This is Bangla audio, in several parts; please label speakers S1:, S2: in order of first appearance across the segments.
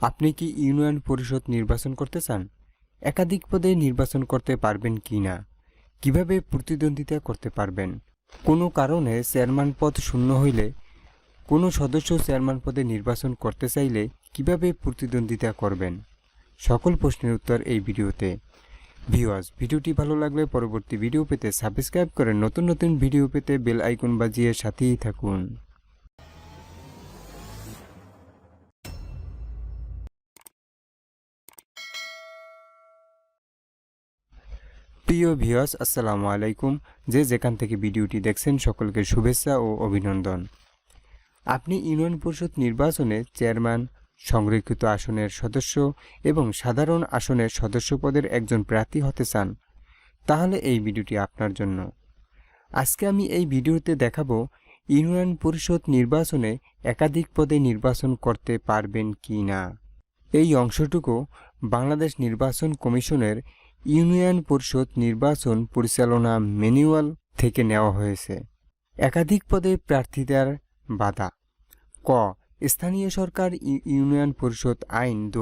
S1: আপনি কি ইউনিয়ন পরিষদ নির্বাচন করতে চান? একাধিক পদে নির্বাচন করতে পারবেন কি না? কীভাবে প্রতিদ্বন্দ্বিতা করতে পারবেন? কোনো কারণে চেয়ারম্যান পদ শূন্য হইলে, কোনো সদস্য চেয়ারম্যান পদে নির্বাচন করতে চাইলে কীভাবে প্রতিদ্বন্দ্বিতা করবেন? সকল প্রশ্নের উত্তর এই ভিডিওতে। ভিউয়ার্স, ভিডিওটি ভালো লাগলে পরবর্তী ভিডিও পেতে সাবস্ক্রাইব করে নতুন নতুন ভিডিও পেতে বেল আইকন বাজিয়ে সাথেই থাকুন। প্রিয় ভিউয়ার্স, আসসালামু আলাইকুম। যে যেখান থেকে ভিডিওটি দেখছেন, সকলকে শুভেচ্ছা ও অভিনন্দন। আপনি ইউনিয়ন পরিষদ নির্বাচনে চেয়ারম্যান, সংরক্ষিত আসনের সদস্য এবং সাধারণ আসনের সদস্য পদের একজন প্রার্থী হতে চান, তাহলে এই ভিডিওটি আপনার জন্য। আজকে আমি এই ভিডিওতে দেখাবো ইউনিয়ন পরিষদ নির্বাচনে একাধিক পদে নির্বাচন করতে পারবেন কি না এই অংশটুকু বাংলাদেশ নির্বাচন কমিশনের ইউনিয়ন পরিষদ নির্বাচন পরিচালনা ম্যানুয়াল থেকে নেওয়া হয়েছে। একাধিক পদে প্রার্থীদের বাধা। ক, স্থানীয় সরকার ইউনিয়ন পরিষদ আইন দু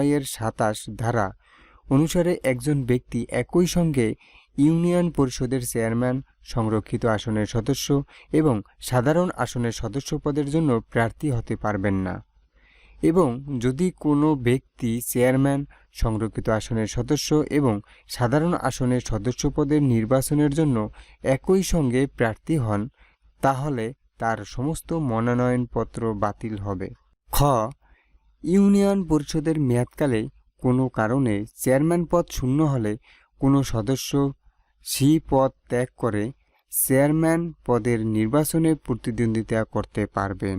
S1: এর সাতাশ ধারা অনুসারে একজন ব্যক্তি একই সঙ্গে ইউনিয়ন পরিষদের চেয়ারম্যান, সংরক্ষিত আসনের সদস্য এবং সাধারণ আসনের সদস্য পদের জন্য প্রার্থী হতে পারবেন না। এবং যদি কোনো ব্যক্তি চেয়ারম্যান, সংরক্ষিত আসনের সদস্য এবং সাধারণ আসনের সদস্য পদের নির্বাচনের জন্য একই সঙ্গে প্রার্থী হন, তাহলে তার সমস্ত মনোনয়নপত্র বাতিল হবে। খ. ইউনিয়ন পরিষদের মেয়াদকালে কোনো কারণে চেয়ারম্যান পদ শূন্য হলে কোনো সদস্য সি পদ ত্যাগ করে চেয়ারম্যান পদের নির্বাচনে প্রতিদ্বন্দ্বিতা করতে পারবেন।